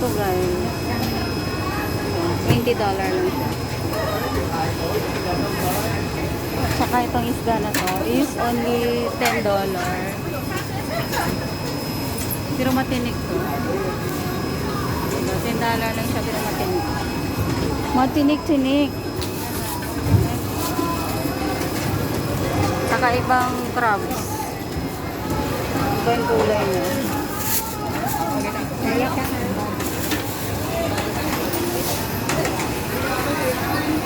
to guys. $20 lang siya. Tsaka itong isda na to is only $10. Pero matinik to. Diba? $10 lang siya pero matinik. Matinik-tinik. Saka ibang crabs. Iba yung kulay niya.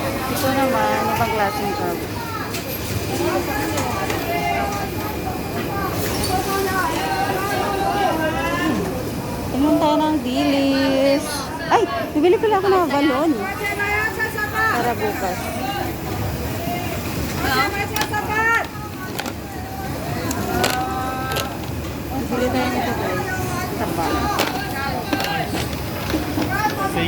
Ito naman, ibang klaseng crab. Tingnan tayo ng dilis. Ay, bibili pala ako ng balon. Para bukas. Bibili tayo nito guys. Taba.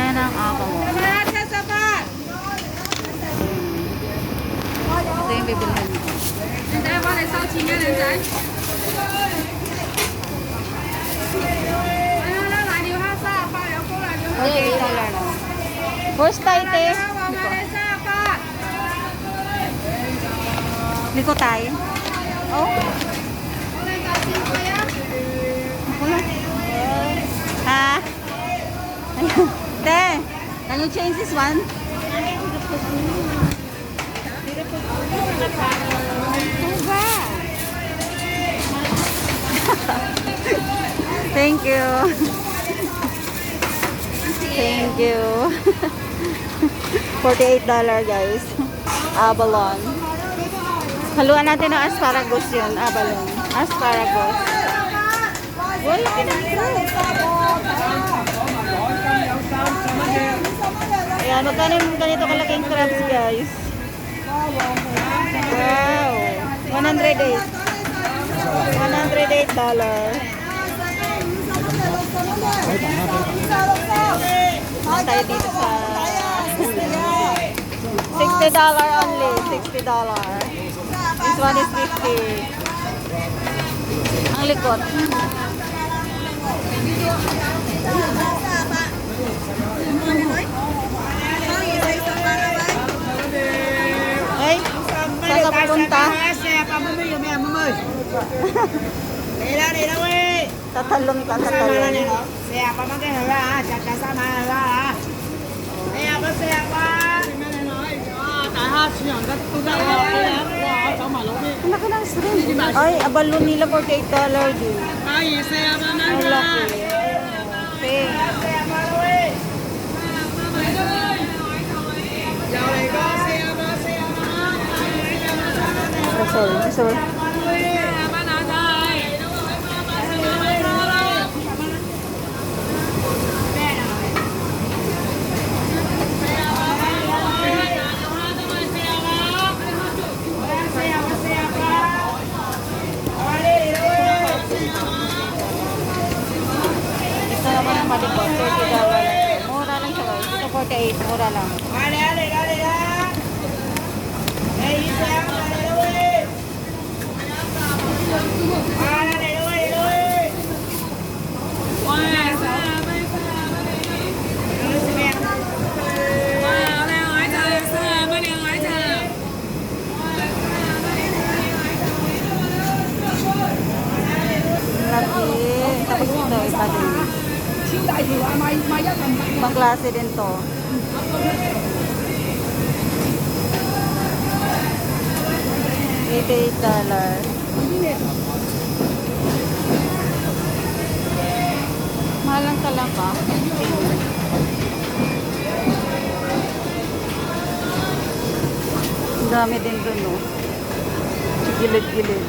Masaya na ang apo mo. Lahat sa Ito yung bibilihan mo. And I want to sell chinya lang sa. Okay, ito lang. First tayo, te. Liko tayo. Oh. Can you change this one? Thank you. Thank you. $48 guys. Abalone. Haluan natin ng asparagus yun. Abalone. Asparagus. Wala ka na Ayan, magkano yung ganito kalaking crabs guys? Wow. 108. 108 dollar. Tayo dito sa 60 dollar only. 60 dollar. This one is 50. Ang likot. Ay, saan ka pupunta? Tatalong ka, tatalong. chà sao mà ra hả? Xe có xe qua. Ang laki ng shrimp. Ay, abalon nila 48 dollar din. Ang laki. Okay. sorry, sorry. Mura lang. Mura lang. Tapos ito, iba din. Ibang klase din to. $88. lang talaba. Ang dami din doon, no? Oh. Gilid-gilid.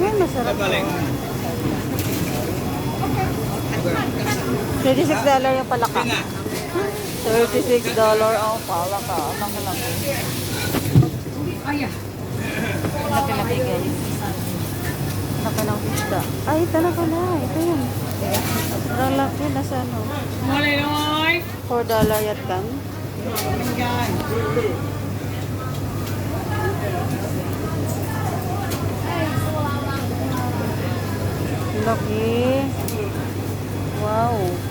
Ay, masarap. $36 yung palaka. $36 ang palaka. Ang malaki. Laki-laki guys. Laki ng isda. Ay, ito na pala. Ito yun. Ang laki. Nasa ano? $4 yat kan. Laki. Wow.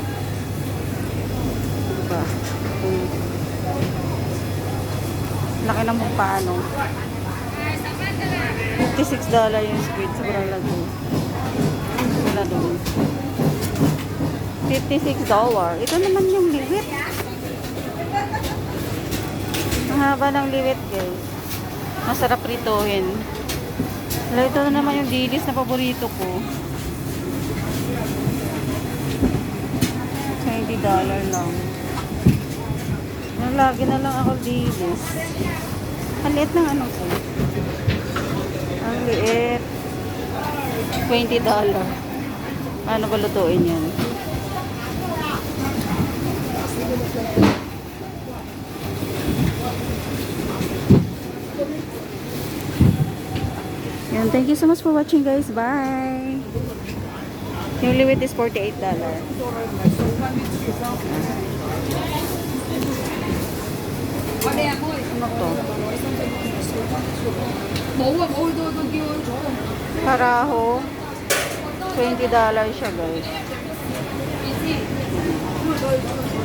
Laki ng mukha, ano? $56 yung squid. Sobrang lagi. Wala doon. $56. Ito naman yung liwit. Ang haba ng liwit, guys. Masarap rituhin. Wala, ito na naman yung dilis na paborito ko. $20 lang. Lagi na lang ako dilis. Ang liit ng ano ko. Ang liit. $20. Paano ba lutuin yan? Yan, thank you so much for watching guys. Bye! Yung liwit is $48. Ano to? Paraho. $20 siya guys.